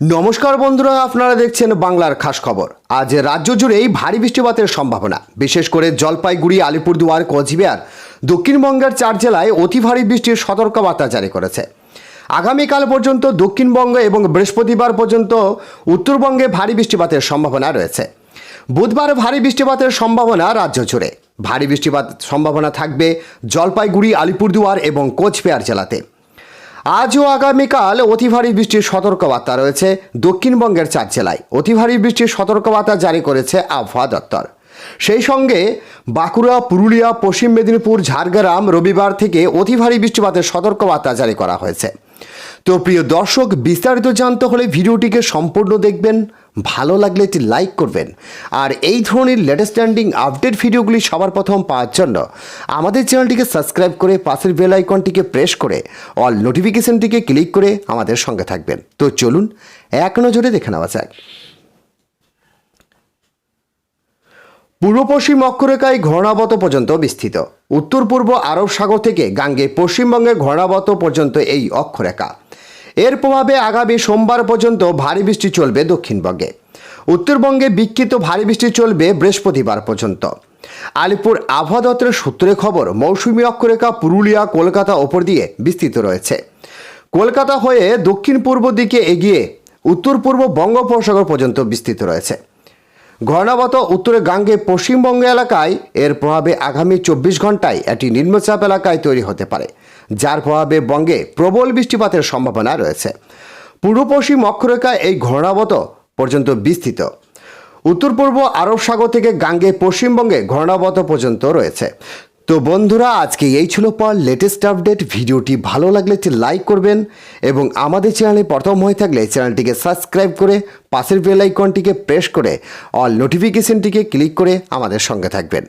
নমস্কার বন্ধুরা, আপনারা দেখছেন বাংলার খাস খবর। আজ রাজ্য জুড়েই ভারী বৃষ্টিপাতের সম্ভাবনা। বিশেষ করে জলপাইগুড়ি, আলিপুরদুয়ার, কোচবিহার, দক্ষিণবঙ্গের চার জেলায় অতি ভারী বৃষ্টির সতর্কবার্তা জারি করেছে। আগামীকাল পর্যন্ত দক্ষিণবঙ্গ এবং বৃহস্পতিবার পর্যন্ত উত্তরবঙ্গে ভারী বৃষ্টিপাতের সম্ভাবনা রয়েছে। বুধবার ভারী বৃষ্টিপাতের সম্ভাবনা রাজ্য জুড়ে। ভারী বৃষ্টিপাত সম্ভাবনা থাকবে জলপাইগুড়ি, আলিপুরদুয়ার এবং কোচবিহার জেলাতে। আজ ও আগামীকাল অতি ভারী বৃষ্টির সতর্কবার্তা রয়েছে দক্ষিণবঙ্গের চার জেলায়। অতি ভারী বৃষ্টির সতর্কবার্তা জারি করেছে আবহাওয়া দপ্তর। সেই সঙ্গে বাঁকুড়া, পুরুলিয়া, পশ্চিম মেদিনীপুর, ঝাড়গ্রাম রবিবার থেকে অতি ভারী বৃষ্টিপাতের সতর্কবার্তা জারি করা হয়েছে। তো প্রিয় দর্শক, বিস্তারিত জানতে হলে ভিডিওটিকে সম্পূর্ণ দেখবেন। ভালো লাগলে একটি লাইক করবেন। আর এই ধরনের লেটেস্ট স্ট্যান্ডিং আপডেট ভিডিওগুলি সবার প্রথম পাওয়ার জন্য আমাদের চ্যানেলটিকে সাবস্ক্রাইব করে পাশের বেল আইকনটিকে প্রেস করে অল নোটিফিকেশনটিকে ক্লিক করে আমাদের সঙ্গে থাকবেন। তো চলুন, এক নজরে দেখে নেওয়া যাক। পূর্ব পশ্চিম অক্ষরেখায় ঘূর্ণাবত পর্যন্ত বিস্তৃত। উত্তর পূর্ব আরব সাগর থেকে গাঙ্গে পশ্চিমবঙ্গে ঘূর্ণাবত পর্যন্ত এই অক্ষরেখা। এর প্রভাবে আগামী সোমবার পর্যন্ত ভারী বৃষ্টি চলবে দক্ষিণবঙ্গে। উত্তরবঙ্গে বিক্ষিপ্ত ভারী বৃষ্টি চলবে বৃহস্পতিবার পর্যন্ত। আলিপুর আবহাওয়া দপ্তরের সূত্রে খবর, মৌসুমী অক্ষরেখা পুরুলিয়া, কলকাতা ওপর দিয়ে বিস্তৃত রয়েছে। কলকাতা হয়ে দক্ষিণ পূর্ব দিকে এগিয়ে উত্তর পূর্ব বঙ্গোপসাগর পর্যন্ত বিস্তৃত রয়েছে। ঘূর্ণাবত উত্তরে গাঙ্গে পশ্চিমবঙ্গ এলাকায় এর প্রভাবে আগামী চব্বিশ ঘন্টায় একটি নিম্নচাপ এলাকায় তৈরি হতে পারে, যার প্রভাবে বঙ্গে প্রবল বৃষ্টিপাতের সম্ভাবনা রয়েছে। পূর্ব পশ্চিম অক্ষরেখায় এই ঘর্ণাবত পর্যন্ত বিস্তৃত। উত্তর পূর্ব আরব সাগর থেকে গাঙ্গে পশ্চিমবঙ্গে ঘর্ণাবত পর্যন্ত রয়েছে। তো বন্ধুরা, আজকে এই ছিল পর লেটেস্ট আপডেট ভিডিওটি ভালো লাগলে একটি লাইক করবেন এবং আমাদের চ্যানেলে প্রথম হয়ে থাকলে চ্যানেলটিকে সাবস্ক্রাইব করে পাশের বেল আইকনটিকে প্রেস করে অল নোটিফিকেশনটিকে ক্লিক করে আমাদের সঙ্গে থাকবেন।